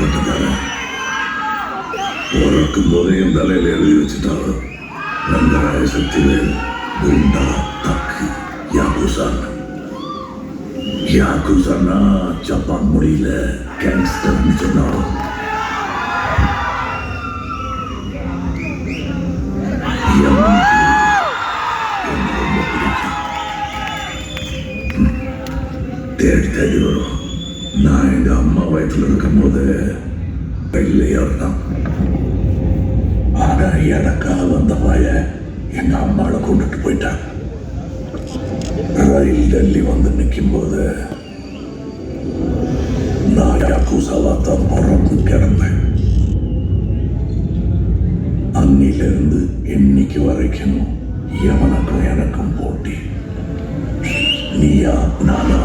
கட்டுக்காரன் போராக்கும் போதே என் தலையில் எழுதி வச்சுட்டாலும் ரங்கராய சக்திவேல் குண்டா தக்கு யாகுசான். யாகுசானா ஜப்பான் மொழியில கேங்ஸ்டர்னு சொன்னாலும். தேடி தேடி வரும். நான் எங்க அம்மா வயிற்றுல இருக்கும்போது வெள்ளையார் தான். ஆனா எனக்காக வந்த பாய எங்க அம்மாவை கொண்டுட்டு போயிட்டான் ரயில் டெல்லி வந்து நிற்கும் போது நான் யாக்கூசாவா தான் பிறந்து கிடந்தேன். அன்னிலிருந்து இன்னைக்கு வரைக்கும் எவனுக்கும் எனக்கும் போட்டி. நீயா நானா?